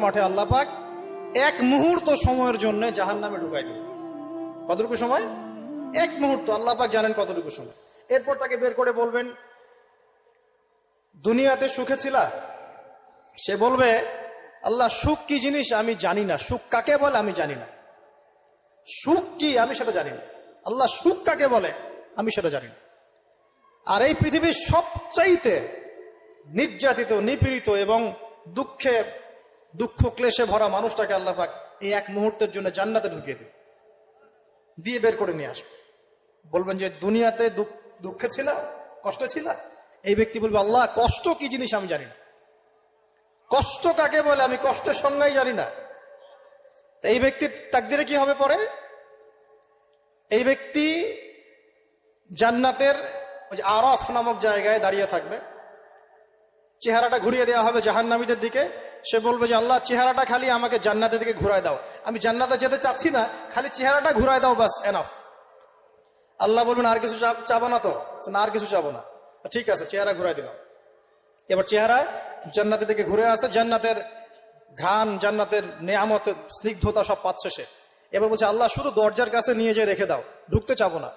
মাঠে আল্লাহ পাক এক মুহূর্ত সময়ের জন্য জাহান নামে ঢুকাই দিল। কতটুকু সময়? এক মুহূর্ত। আল্লাহ পাক জানেন কতটুকু সময়। এরপর তাকে বের করে বলবেন, দুনিয়াতে সুখে ছিলা? সে বলবে, আল্লাহ, সুখ কি জিনিস আমি জানি না। সুখ কাকে বলে আমি জানি না। সুখ কি আমি সেটা জানি না। আল্লাহ, সুখ কাকে বলে আমি সেটা জানি না। আর এই পৃথিবীর সবচাইতে নির্যাতিত, নিপীড়িত এবং দুঃখে দুঃখ ক্লেশে ভরা মানুষটাকে আল্লাহ পাক এই এক মুহূর্তের জন্য জান্নাতে ঢুকিয়ে দেবে। দিয়ে বের করে নিয়ে আসবে। বলবেন যে, দুনিয়াতে দুঃখ- ছিল? কষ্ট ছিল? এই ব্যক্তি বলবে, আল্লাহ, কষ্ট কি জিনিস আমি জানি না। কষ্ট কাকে বলে? আমি কষ্টের সংজ্ঞাই জানি না। এই ব্যক্তির তাকদিরে কি হবে পরে? এই ব্যক্তি জান্নাতের ওই যে আরফ নামক জায়গায় দাঁড়িয়ে থাকবে। চেহারাটা ঘুরিয়ে দেওয়া হবে জাহান্নামীদের দিকে। সে বলবে যে, আল্লাহ, চেহারাটা খালি আমাকে জান্নাতের দিকে ঘুরায় দাও। আমি জান্নাতে যেতে চাচ্ছি না, খালি চেহারাটা ঘুরায় দাও বাস এনাফ আল্লাহ বলবেন, আর কিছু চাবো না তো? না, আর কিছু চাবো না। ঠিক আছে, চেহারা ঘুরাই দিলাম। এবার চেহারায় জান্নাতের দিকে ঘুরে আসে, জান্নাতের ঘ্রাণ, জান্নাতের নেয়ামতের স্নিগ্ধতা সব পাচ্ছে সে। এবার বলছে, আল্লাহ, শুধু দরজার কাছে নিয়ে যেয়ে রেখে দাও, ঢুকতে চাবো না।